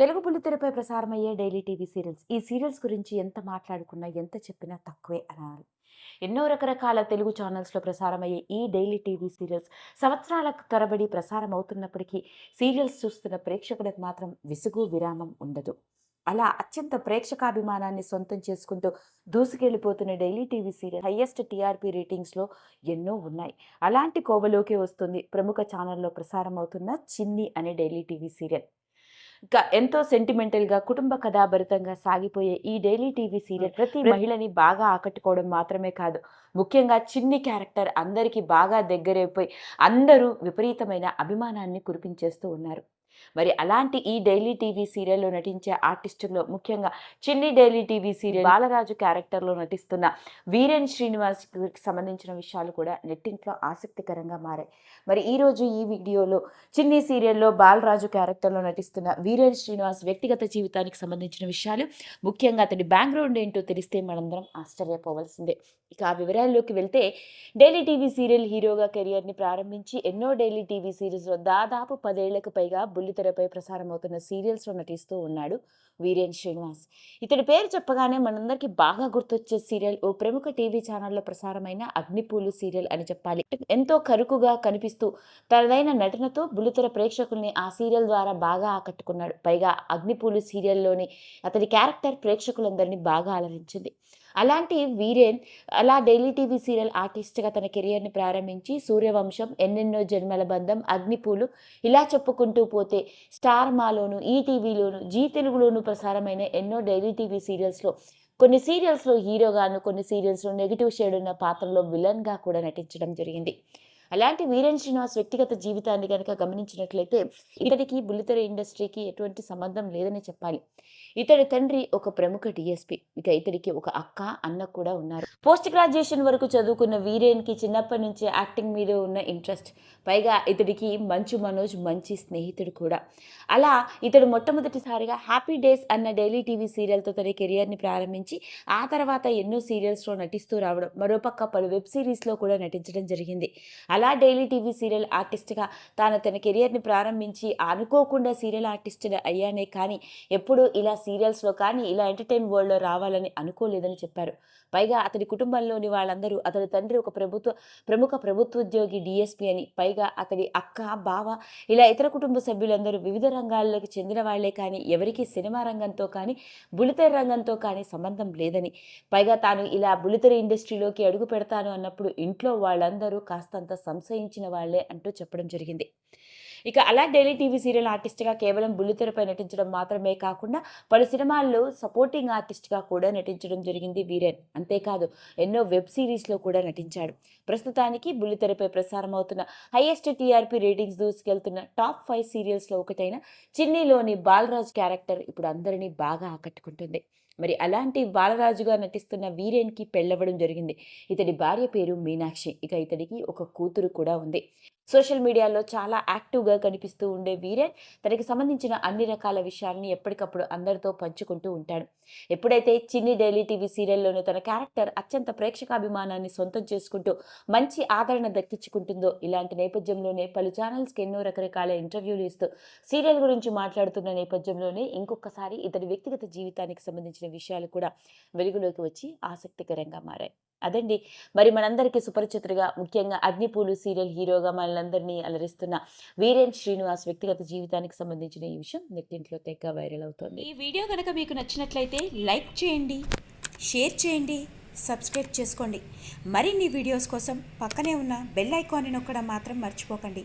తెలుగు బుల్లితెరపై ప్రసారమయ్యే daily TV serials. ఈ సీరియల్స్ గురించి ఎంత మాట్లాడుకున్నా ఎంత చెప్పినా తక్కువే అనాలి. ఎన్నో రకరకాల తెలుగు ఛానల్స్లో ప్రసారమయ్యే ఈ డైలీ టీవీ సీరియల్స్ సంవత్సరాల తరబడి ప్రసారం అవుతున్నప్పటికీ సీరియల్స్ చూస్తున్న ప్రేక్షకులకు మాత్రం విసుగు విరామం ఉండదు. అలా అత్యంత ప్రేక్షకాభిమానాన్ని సొంతం చేసుకుంటూ దూసుకెళ్ళిపోతున్న daily TV serial highest TRP రేటింగ్స్లో ఎన్నో ఉన్నాయి. అలాంటి కోవలోకి వస్తుంది ప్రముఖ ఛానల్లో ప్రసారం అవుతున్న చిన్ని అనే డైలీ టీవీ సీరియల్. ఇంకా ఎంతో సెంటిమెంటల్గా కుటుంబ కథాభరితంగా సాగిపోయే ఈ డైలీ టీవీ సీరియల్ ప్రతి మహిళని బాగా ఆకట్టుకోవడం మాత్రమే కాదు ముఖ్యంగా చిన్ని క్యారెక్టర్ అందరికీ బాగా దగ్గరైపోయి అందరూ విపరీతమైన అభిమానాన్ని కురిపించేస్తూ ఉన్నారు. మరి అలాంటి ఈ డైలీ టీవీ సీరియల్లో నటించే ఆర్టిస్టుల్లో ముఖ్యంగా చిన్ని డైలీ టీవీ సీరియల్ బాలరాజు క్యారెక్టర్లో నటిస్తున్న వీరేన్ శ్రీనివాస్ సంబంధించిన విషయాలు కూడా నెట్టింట్లో ఆసక్తికరంగా మారాయి. మరి ఈరోజు ఈ వీడియోలో చిన్ని సీరియల్లో బాలరాజు క్యారెక్టర్లో నటిస్తున్న వీరేన్ శ్రీనివాస్ వ్యక్తిగత జీవితానికి సంబంధించిన విషయాలు ముఖ్యంగా అతని బ్యాక్గ్రౌండ్ ఏంటో తెలిస్తే మనందరం ఆశ్చర్యపోవాల్సిందే. ఇక ఆ వివరాల్లోకి వెళ్తే డైలీ టీవీ సీరియల్ హీరోగా కెరియర్ని ప్రారంభించి ఎన్నో డైలీ టీవీ సిరీస్లో దాదాపు పదేళ్ళకు పైగా బుల్లితెరపై ప్రసారమవుతున్న సీరియల్స్లో నటిస్తూ ఉన్నాడు వీరేన్ శ్రీనివాస్. ఇతడి పేరు చెప్పగానే మనందరికీ బాగా గుర్తొచ్చే సీరియల్ ఓ ప్రముఖ టీవీ ఛానల్లో ప్రసారమైన అగ్నిపూలు సీరియల్ అని చెప్పాలి. ఎంతో కరుకుగా కనిపిస్తూ తనదైన నటనతో బుల్లితెర ప్రేక్షకుల్ని ఆ సీరియల్ ద్వారా బాగా ఆకట్టుకున్నాడు. పైగా అగ్నిపూలు సీరియల్లోని అతడి క్యారెక్టర్ ప్రేక్షకులందరినీ బాగా అలరించింది. అలాంటి వీరేన్ అలా డైలీ టీవీ సీరియల్ ఆర్టిస్ట్గా తన కెరియర్ని ప్రారంభించి సూర్యవంశం ఎన్నెన్నో జన్మల బంధం అగ్నిపూలు ఇలా చెప్పుకుంటూ పోతే స్టార్ మాలోను ఈటీవీలోను జీ తెలుగులోను ప్రసారమైన ఎన్నో డైలీ టీవీ సీరియల్స్లో కొన్ని సీరియల్స్లో హీరోగాను కొన్ని సీరియల్స్లో నెగిటివ్ షేడ్ ఉన్న పాత్రలో విలన్గా కూడా నటించడం జరిగింది. అలాంటి వీరేన్ శ్రీనివాస్ వ్యక్తిగత జీవితాన్ని కనుక గమనించినట్లయితే ఇతడికి బుల్లితెర ఇండస్ట్రీకి ఎటువంటి సంబంధం లేదని చెప్పాలి. ఇతడి తండ్రి ఒక ప్రముఖ డిఎస్పి. ఇక ఇతడికి ఒక అక్క అన్న కూడా ఉన్నారు. పోస్ట్ గ్రాడ్యుయేషన్ వరకు చదువుకున్న వీరేన్కి చిన్నప్పటి నుంచి యాక్టింగ్ మీద ఉన్న ఇంట్రెస్ట్. పైగా ఇతడికి మంచు మనోజ్ మంచి స్నేహితుడు కూడా. అలా ఇతడు మొట్టమొదటిసారిగా హ్యాపీ డేస్ అన్న డైలీ టీవీ సీరియల్తో తన కెరియర్ని ప్రారంభించి ఆ తర్వాత ఎన్నో సీరియల్స్లో నటిస్తూ రావడం మరోపక్క పలు వెబ్ సిరీస్లో కూడా నటించడం జరిగింది. అలా డైలీ టీవీ సీరియల్ ఆర్టిస్ట్గా తాను తన కెరియర్ని ప్రారంభించి అనుకోకుండా సీరియల్ ఆర్టిస్ట్ అయ్యానే కానీ ఎప్పుడూ ఇలా సీరియల్స్లో కానీ ఇలా ఎంటర్టైన్ వరల్డ్లో రావాలని అనుకోలేదని చెప్పారు. పైగా అతడి కుటుంబంలోని వాళ్ళందరూ అతడి తండ్రి ఒక ప్రభుత్వ ప్రముఖ ప్రభుత్వ ఉద్యోగి డిఎస్పి అని పైగా అతడి అక్క బావ ఇలా ఇతర కుటుంబ సభ్యులందరూ వివిధ రంగాల్లోకి చెందిన వాళ్ళే కానీ ఎవరికీ సినిమా రంగంతో కానీ బులితెర రంగంతో కానీ సంబంధం లేదని. పైగా తాను ఇలా బులితెర ఇండస్ట్రీలోకి అడుగు పెడతాను అన్నప్పుడు ఇంట్లో వాళ్ళందరూ కాస్తంత సంశయించిన వాళ్ళే అంటూ చెప్పడం జరిగింది. ఇక అలా డైలీ టీవీ సీరియల్ ఆర్టిస్ట్గా కేవలం బుల్లితెరపై నటించడం మాత్రమే కాకుండా పలు సినిమాల్లో సపోర్టింగ్ ఆర్టిస్ట్గా కూడా నటించడం జరిగింది వీరేన్. అంతేకాదు ఎన్నో వెబ్ సిరీస్లో కూడా నటించాడు. ప్రస్తుతానికి బుల్లితెరపై ప్రసారం అవుతున్న హైయెస్ట్ టీఆర్పీ రేటింగ్స్ దూసుకెళ్తున్న టాప్ ఫైవ్ సీరియల్స్లో ఒకటైన చిన్నీలోని బాలరాజ్ క్యారెక్టర్ ఇప్పుడు అందరినీ బాగా ఆకట్టుకుంటుంది. మరి అలాంటి బాలరాజుగా నటిస్తున్న వీరేన్కి పెళ్ళవడం జరిగింది. ఇతడి భార్య పేరు మీనాక్షి. ఇక ఇతడికి ఒక కూతురు కూడా ఉంది. సోషల్ మీడియాలో చాలా యాక్టివ్గా కనిపిస్తూ ఉండే వీరేన్ తనకి సంబంధించిన అన్ని రకాల విషయాల్ని ఎప్పటికప్పుడు అందరితో పంచుకుంటూ ఉంటాడు. ఎప్పుడైతే చిన్ని డైలీ టీవీ సీరియల్లోనూ తన క్యారెక్టర్ అత్యంత ప్రేక్షకాభిమానాన్ని సొంతం చేసుకుంటూ మంచి ఆదరణ దక్కించుకుంటుందో ఇలాంటి నేపథ్యంలోనే పలు ఛానల్స్కి ఎన్నో రకరకాల ఇంటర్వ్యూలు ఇస్తూ సీరియల్ గురించి మాట్లాడుతున్న నేపథ్యంలోనే ఇంకొకసారి ఇతడి వ్యక్తిగత జీవితానికి సంబంధించిన విషయాలు కూడా వెలుగులోకి వచ్చి ఆసక్తికరంగా మారాయి. అదండి. మరి మనందరికీ సుపరిచితులుగా ముఖ్యంగా అగ్నిపూలు సీరియల్ హీరోగా మనందరినీ అలరిస్తున్న వీరేన్ శ్రీనివాస్ వ్యక్తిగత జీవితానికి సంబంధించిన ఈ విషయం నెట్టింట్లో తెగ వైరల్ అవుతోంది. ఈ వీడియో కనుక మీకు నచ్చినట్లయితే లైక్ చేయండి షేర్ చేయండి సబ్స్క్రైబ్ చేసుకోండి. మరిన్ని వీడియోస్ కోసం పక్కనే ఉన్న బెల్ ఐకాన్ని నొక్కడం మాత్రం మర్చిపోకండి.